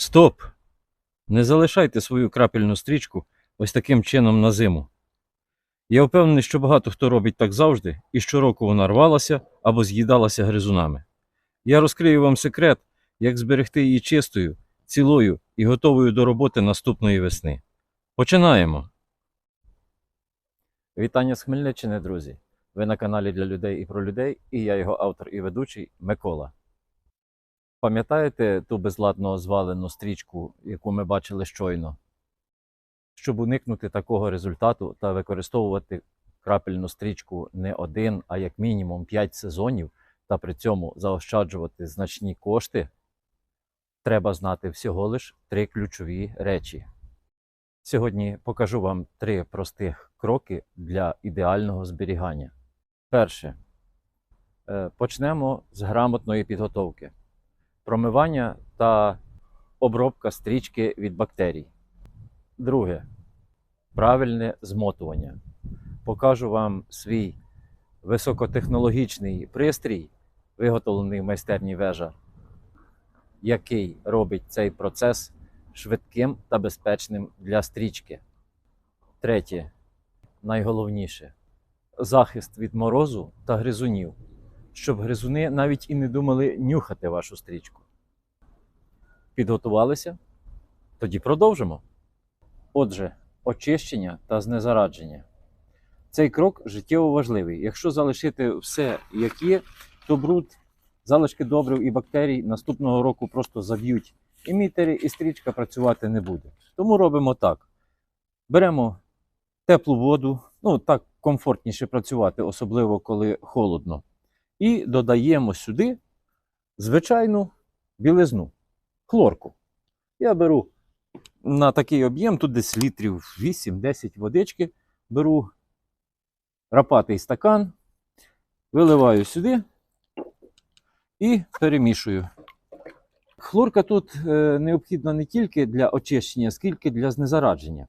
Стоп! Не залишайте свою крапельну стрічку ось таким чином на зиму. Я впевнений, що багато хто робить так завжди, і щороку вона рвалася або з'їдалася гризунами. Я розкрию вам секрет, як зберегти її чистою, цілою і готовою до роботи наступної весни. Починаємо! Вітання з Хмельниччини, друзі! Ви на каналі для людей і про людей, і я його автор і ведучий Микола. Пам'ятаєте ту безладно звалену стрічку, яку ми бачили щойно? Щоб уникнути такого результату та використовувати крапельну стрічку не один, а як мінімум 5 сезонів, та при цьому заощаджувати значні кошти, треба знати всього лиш три ключові речі. Сьогодні покажу вам три простих кроки для ідеального зберігання. Перше. Е, Почнемо з грамотної підготовки промивання та обробка стрічки від бактерій. Друге правильне змотування. Покажу вам свій високотехнологічний пристрій, виготовлений в майстерні вежа, який робить цей процес швидким та безпечним для стрічки. Третє, найголовніше захист від морозу та гризунів щоб гризуни навіть і не думали нюхати вашу стрічку. Підготувалися? Тоді продовжимо. Отже, очищення та знезарадження. Цей крок життєво важливий. Якщо залишити все, як є, то бруд, залишки добрив і бактерій наступного року просто заб'ють емітери, і стрічка працювати не буде. Тому робимо так: беремо теплу воду, ну так комфортніше працювати, особливо коли холодно. І додаємо сюди звичайну білизну, хлорку. Я беру на такий об'єм, тут десь літрів 8-10 водички. Беру рапатий стакан, виливаю сюди і перемішую. Хлорка тут е, необхідна не тільки для очищення, скільки для знезарадження.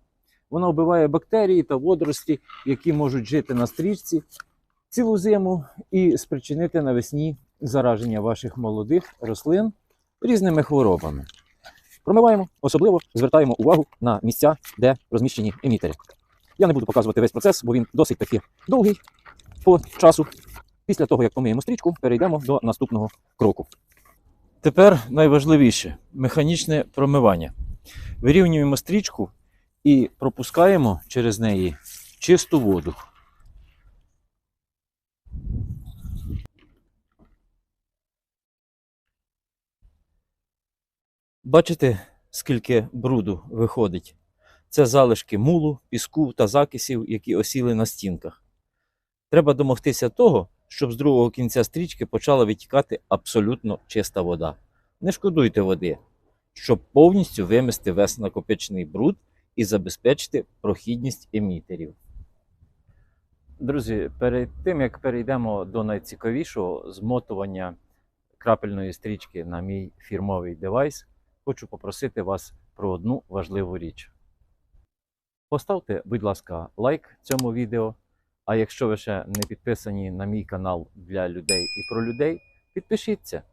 Вона вбиває бактерії та водорості, які можуть жити на стрічці цілу зиму і спричинити навесні зараження ваших молодих рослин різними хворобами. Промиваємо, особливо звертаємо увагу на місця, де розміщені емітери. Я не буду показувати весь процес, бо він досить таки довгий по часу. Після того, як помиємо стрічку, перейдемо до наступного кроку. Тепер найважливіше механічне промивання. Вирівнюємо стрічку і пропускаємо через неї чисту воду. Бачите, скільки бруду виходить? Це залишки мулу, піску та закисів, які осіли на стінках. Треба домогтися того, щоб з другого кінця стрічки почала витікати абсолютно чиста вода. Не шкодуйте води, щоб повністю вимести весь накопичений бруд і забезпечити прохідність емітерів. Друзі, перед тим як перейдемо до найцікавішого змотування крапельної стрічки на мій фірмовий девайс, хочу попросити вас про одну важливу річ. Поставте, будь ласка, лайк цьому відео. А якщо ви ще не підписані на мій канал для людей і про людей, підпишіться.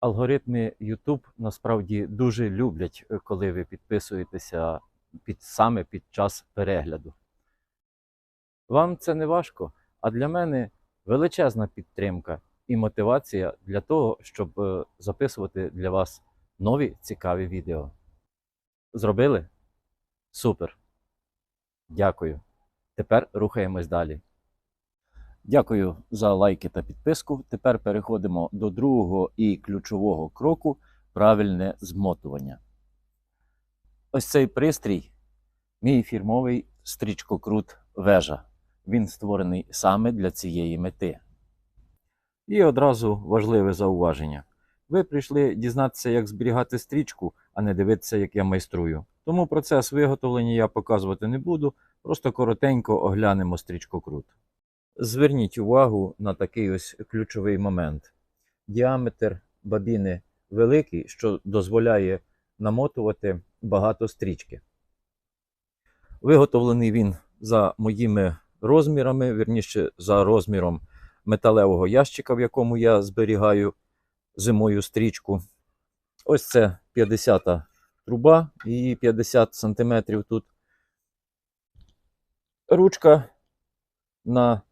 Алгоритми YouTube насправді дуже люблять, е, коли ви підписуєтеся під, саме під час перегляду. Вам це не важко, а для мене величезна підтримка і мотивація для того, щоб е, записувати для вас нові цікаві відео. Зробили? Супер. Дякую. Тепер рухаємось далі. Дякую за лайки та підписку. Тепер переходимо до другого і ключового кроку правильне змотування. Ось цей пристрій мій фірмовий стрічкокрут вежа. Він створений саме для цієї мети. І одразу важливе зауваження. Ви прийшли дізнатися, як зберігати стрічку, а не дивитися, як я майструю. Тому процес виготовлення я показувати не буду, просто коротенько оглянемо стрічкокрут. Зверніть увагу на такий ось ключовий момент. Діаметр бабіни великий, що дозволяє намотувати багато стрічки. Виготовлений він за моїми розмірами, вірніше за розміром металевого ящика, в якому я зберігаю зимою стрічку. Ось це 50-та труба, її 50 см тут. Ручка на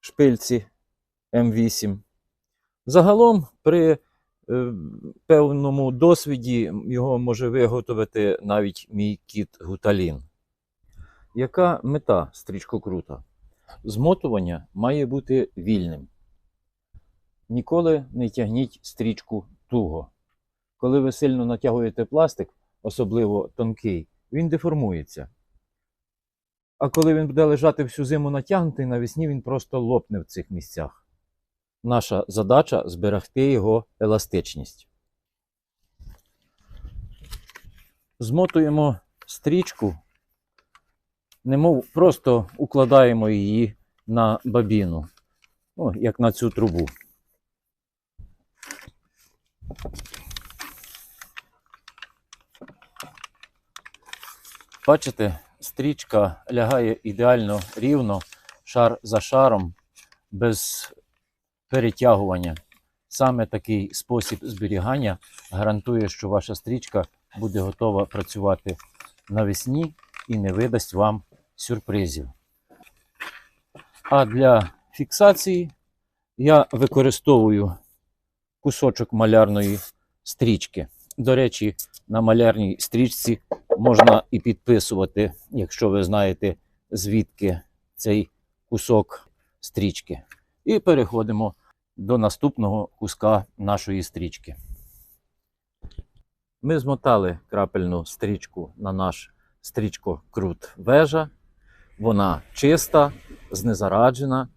шпильці М8. Загалом при е, певному досвіді його може виготовити навіть мій кіт Гуталін. Яка мета стрічкокрута? Змотування має бути вільним. Ніколи не тягніть стрічку туго. Коли ви сильно натягуєте пластик, особливо тонкий, він деформується. А коли він буде лежати всю зиму натягнутий, навесні він просто лопне в цих місцях. Наша задача зберегти його еластичність. Змотуємо стрічку, немов просто укладаємо її на бабіну, ну, як на цю трубу. Бачите, стрічка лягає ідеально рівно, шар за шаром, без перетягування. Саме такий спосіб зберігання гарантує, що ваша стрічка буде готова працювати навесні і не видасть вам сюрпризів. А для фіксації я використовую кусочок малярної стрічки. До речі, на малярній стрічці можна і підписувати, якщо ви знаєте, звідки цей кусок стрічки. І переходимо до наступного куска нашої стрічки. Ми змотали крапельну стрічку на наш стрічко-крут вежа. Вона чиста, знезараджена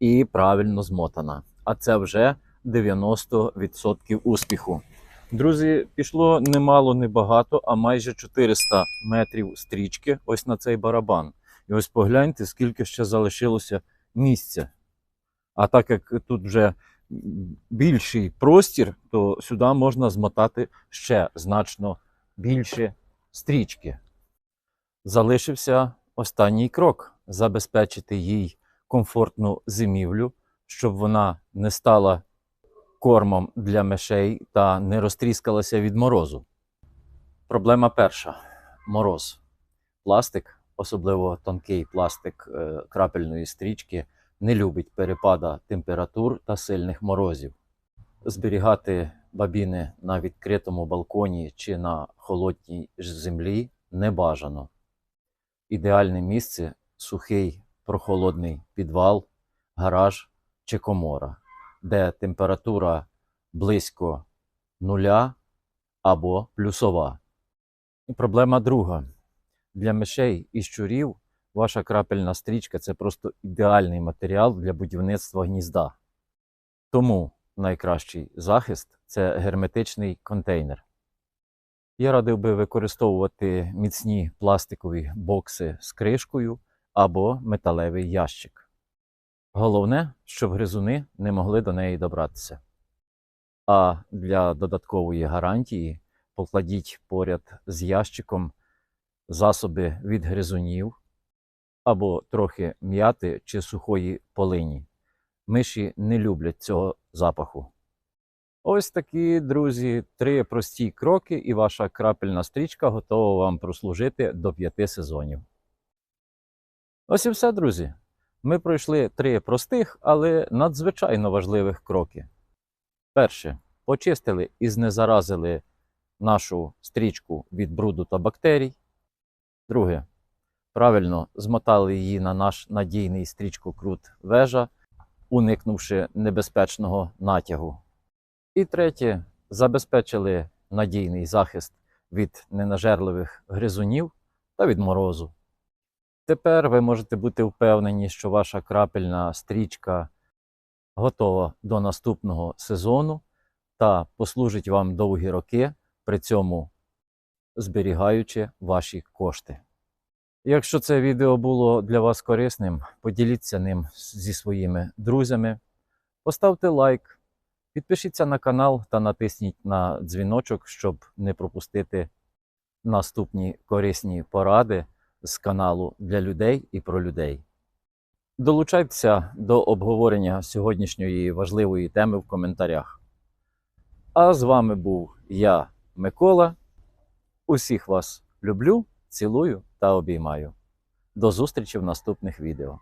і правильно змотана. А це вже 90% успіху. Друзі, пішло немало, не багато, а майже 400 метрів стрічки ось на цей барабан. І ось погляньте, скільки ще залишилося місця. А так як тут вже більший простір, то сюди можна змотати ще значно більше стрічки. Залишився останній крок забезпечити їй комфортну зимівлю, щоб вона не стала кормом для мишей та не розтріскалася від морозу. Проблема перша мороз. Пластик, особливо тонкий пластик е, крапельної стрічки, не любить перепада температур та сильних морозів. Зберігати бабіни на відкритому балконі чи на холодній землі не бажано. Ідеальне місце сухий прохолодний підвал, гараж чи комора, де температура близько нуля або плюсова. І проблема друга. Для мишей і щурів ваша крапельна стрічка це просто ідеальний матеріал для будівництва гнізда. Тому найкращий захист це герметичний контейнер. Я радив би використовувати міцні пластикові бокси з кришкою або металевий ящик. Головне, щоб гризуни не могли до неї добратися. А для додаткової гарантії покладіть поряд з ящиком засоби від гризунів або трохи м'яти чи сухої полині. Миші не люблять цього запаху. Ось такі, друзі, три прості кроки, і ваша крапельна стрічка готова вам прослужити до п'яти сезонів. Ось і все, друзі. Ми пройшли три простих, але надзвичайно важливих кроки. Перше, почистили і знезаразили нашу стрічку від бруду та бактерій. Друге, правильно змотали її на наш надійний стрічкокрут вежа, уникнувши небезпечного натягу. І третє, забезпечили надійний захист від ненажерливих гризунів та від морозу. Тепер ви можете бути впевнені, що ваша крапельна стрічка готова до наступного сезону та послужить вам довгі роки, при цьому зберігаючи ваші кошти. Якщо це відео було для вас корисним, поділіться ним зі своїми друзями, поставте лайк, підпишіться на канал та натисніть на дзвіночок, щоб не пропустити наступні корисні поради з каналу для людей і про людей. Долучайтеся до обговорення сьогоднішньої важливої теми в коментарях. А з вами був я, Микола. Усіх вас люблю, цілую та обіймаю. До зустрічі в наступних відео.